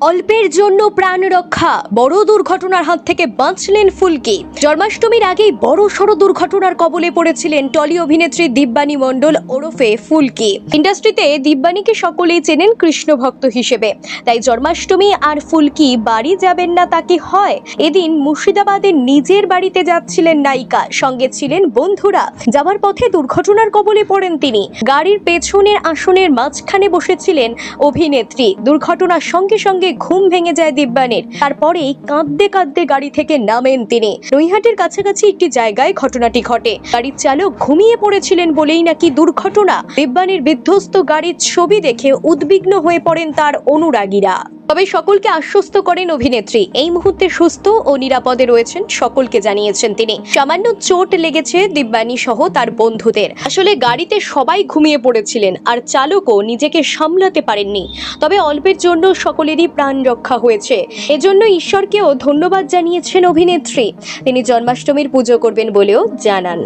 অল্পের জন্য প্রাণ রক্ষা। বড় দুর্ঘটনার হাত থেকে বাঁচলেন ফুলকি। জন্মাষ্টমীর আগেই বড় সড় দুর্ঘটনার কবলে পড়েছিলেন টলি অভিনেত্রী দিব্যানী মণ্ডল ওরফে ফুলকি। ইন্ডাস্ট্রিতে দিব্যানীকে সকলেই চেনেন কৃষ্ণ ভক্ত হিসেবে। তাই জন্মাষ্টমী আর ফুলকি বাড়ি যাবেন না তা কি হয়? এদিন মুর্শিদাবাদের নিজের বাড়িতে যাচ্ছিলেন নায়িকা। সঙ্গে ছিলেন বন্ধুরা। যাবার পথে দুর্ঘটনার কবলে পড়েন তিনি। গাড়ির পেছনের আসনের মাঝখানে বসেছিলেন অভিনেত্রী। দুর্ঘটনার সঙ্গে সঙ্গে ঘুম ভেঙে যায় দিব্যানের। তারপরেই কাঁদতে কাঁদতে গাড়ি থেকে নামেন তিনি। নৈহাটের কাছাকাছি একটি জায়গায় ঘটনাটি ঘটে। গাড়ির চালক ঘুমিয়ে পড়েছিলেন বলেই নাকি দুর্ঘটনা। দিব্যানের বিধ্বস্ত গাড়ির ছবি দেখে উদ্বিগ্ন হয়ে পড়েন তার অনুরাগীরা। তবে সকলকে আশ্বস্ত করেন অভিনেত্রী। এই মুহূর্তে সুস্থ ও নিরাপদে রয়েছেন সকলকে জানিয়েছেন তিনি। সামান্য চোট লেগেছে দিব্যানী সহ তার বন্ধুদের। আসলে গাড়িতে সবাই ঘুমিয়ে পড়েছিলেন আর চালকও নিজেকে সামলাতে পারেননি। তবে অল্পের জন্য সকলেরই প্রাণ রক্ষা হয়েছে। এজন্য ঈশ্বরকেও ধন্যবাদ জানিয়েছেন অভিনেত্রী। তিনি জন্মাষ্টমীর পুজো করবেন বলেও জানান।